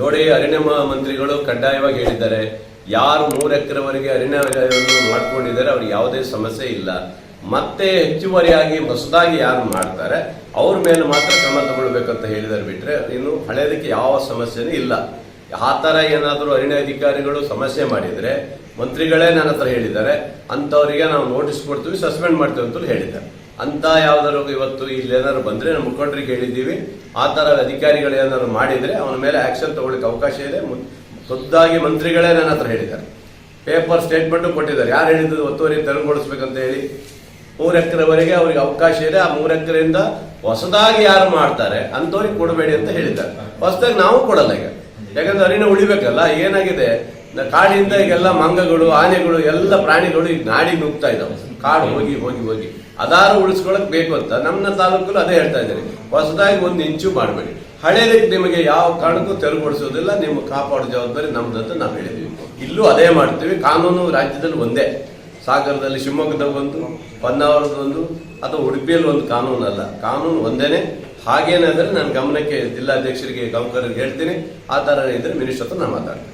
ನೋಡಿ, ಅರಣ್ಯ ಮಂತ್ರಿಗಳು ಕಡ್ಡಾಯವಾಗಿ ಹೇಳಿದ್ದಾರೆ. ಯಾರು ಮೂರು ಎಕರೆವರೆಗೆ ಅರಣ್ಯವನ್ನು ಮಾಡ್ಕೊಂಡಿದ್ದಾರೆ, ಅವ್ರಿಗೆ ಯಾವುದೇ ಸಮಸ್ಯೆ ಇಲ್ಲ. ಮತ್ತೆ ಹೆಚ್ಚುವರಿಯಾಗಿ ಹೊಸದಾಗಿ ಯಾರು ಮಾಡ್ತಾರೆ, ಅವ್ರ ಮೇಲೆ ಮಾತ್ರ ಕ್ರಮ ತಗೊಳ್ಬೇಕಂತ ಹೇಳಿದಾರೆ ಬಿಟ್ರೆ, ಇನ್ನು ಹಳೆಯದಕ್ಕೆ ಯಾವ ಸಮಸ್ಯೆನೂ ಇಲ್ಲ. ಆ ಥರ ಏನಾದರೂ ಅರಣ್ಯ ಅಧಿಕಾರಿಗಳು ಸಮಸ್ಯೆ ಮಾಡಿದರೆ, ಮಂತ್ರಿಗಳೇ ನನ್ನ ಹತ್ರ ಹೇಳಿದ್ದಾರೆ, ಅಂಥವರಿಗೆ ನಾವು ನೋಟಿಸ್ ಕೊಡ್ತೀವಿ, ಸಸ್ಪೆಂಡ್ ಮಾಡ್ತೀವಿ ಅಂತ ಹೇಳಿದ್ದಾರೆ. ಅಂತ ಯಾವ್ದಾರು ಇವತ್ತು ಇಲ್ಲಿ ಏನಾದ್ರು ಬಂದ್ರೆ ನಮ್ಮ ಮುಖಂಡರಿಗೆ ಹೇಳಿದ್ದೀವಿ. ಆ ಥರ ಅಧಿಕಾರಿಗಳು ಏನಾದ್ರು ಮಾಡಿದ್ರೆ ಅವನ ಮೇಲೆ ಆಕ್ಷನ್ ತಗೊಳ್ಳಿಕ್ಕೆ ಅವಕಾಶ ಇದೆ. ಖುದ್ದಾಗಿ ಮಂತ್ರಿಗಳೇ ನನ್ನ ಹತ್ರ ಹೇಳಿದ್ದಾರೆ. ಪೇಪರ್ ಸ್ಟೇಟ್ಮೆಂಟು ಕೊಟ್ಟಿದ್ದಾರೆ. ಯಾರು ಹೇಳಿದ್ದು ಒತ್ತುವರಿ ತೆರವುಗೊಳಿಸ್ಬೇಕಂತ ಹೇಳಿ. ಮೂರು ಎಕರೆವರೆಗೆ ಅವ್ರಿಗೆ ಅವಕಾಶ ಇದೆ. ಆ ಮೂರು ಎಕರೆಯಿಂದ ಹೊಸದಾಗಿ ಯಾರು ಮಾಡ್ತಾರೆ ಅಂಥವ್ರಿಗೆ ಕೊಡಬೇಡಿ ಅಂತ ಹೇಳಿದ್ದಾರೆ. ಹೊಸದಾಗಿ ನಾವು ಕೊಡಲ್ಲ ಈಗ. ಯಾಕಂದ್ರೆ ಅರಿನ ಉಳಿಬೇಕಲ್ಲ. ಏನಾಗಿದೆ? ಕಾಡಿಂದ ಈಗೆಲ್ಲ ಮಂಗಗಳು, ಆನೆಗಳು, ಎಲ್ಲ ಪ್ರಾಣಿಗಳು ಈಗ ನಾಡಿ ನುಗ್ತಾ ಇದಾವೆ. ಕಾಡು ಹೋಗಿ ಹೋಗಿ ಹೋಗಿ. ಅದಾರು ಉಳಿಸ್ಕೊಳಕ್ ಬೇಕು ಅಂತ ನಮ್ಮ ತಾಲೂಕಲ್ಲೂ ಅದೇ ಹೇಳ್ತಾ ಇದ್ದಾರೆ. ಹೊಸದಾಗಿ ಒಂದು ಇಂಚು ಮಾಡಬೇಡಿ. ಹಳೇದಕ್ಕೆ ನಿಮಗೆ ಯಾವ ಕಾರಣಕ್ಕೂ ತೆರವುಗೊಳಿಸೋದಿಲ್ಲ ನಿಮ್ಮ ಕಾಪಾಡೋ ಜವಾಬ್ದಾರಿ ನಮ್ದು ಅಂತ ನಾವು ಹೇಳಿದ್ವಿ ಇಲ್ಲೂ ಅದೇ ಮಾಡ್ತೀವಿ. ಕಾನೂನು ರಾಜ್ಯದಲ್ಲಿ ಒಂದೇ. ಸಾಗರದಲ್ಲಿ ಶಿವಮೊಗ್ಗದಾಗ ಒಂದು ಹೊನ್ನಾವರದ ಒಂದು, ಅಥವಾ ಉಡುಪಿಯಲ್ಲಿ ಒಂದು ಕಾನೂನು ಅಲ್ಲ. ಕಾನೂನು ಒಂದೇನೆ. ಹಾಗೇನಾದರೆ ನನ್ನ ಗಮನಕ್ಕೆ ಜಿಲ್ಲಾಧ್ಯಕ್ಷರಿಗೆ ಗೌಕರಿಗೆ ಹೇಳ್ತೀನಿ. ಆ ಥರ ಇದ್ರೆ ಮಿನಿಸ್ಟರ್ ನಾನು ಮಾತಾಡ್ತೀನಿ.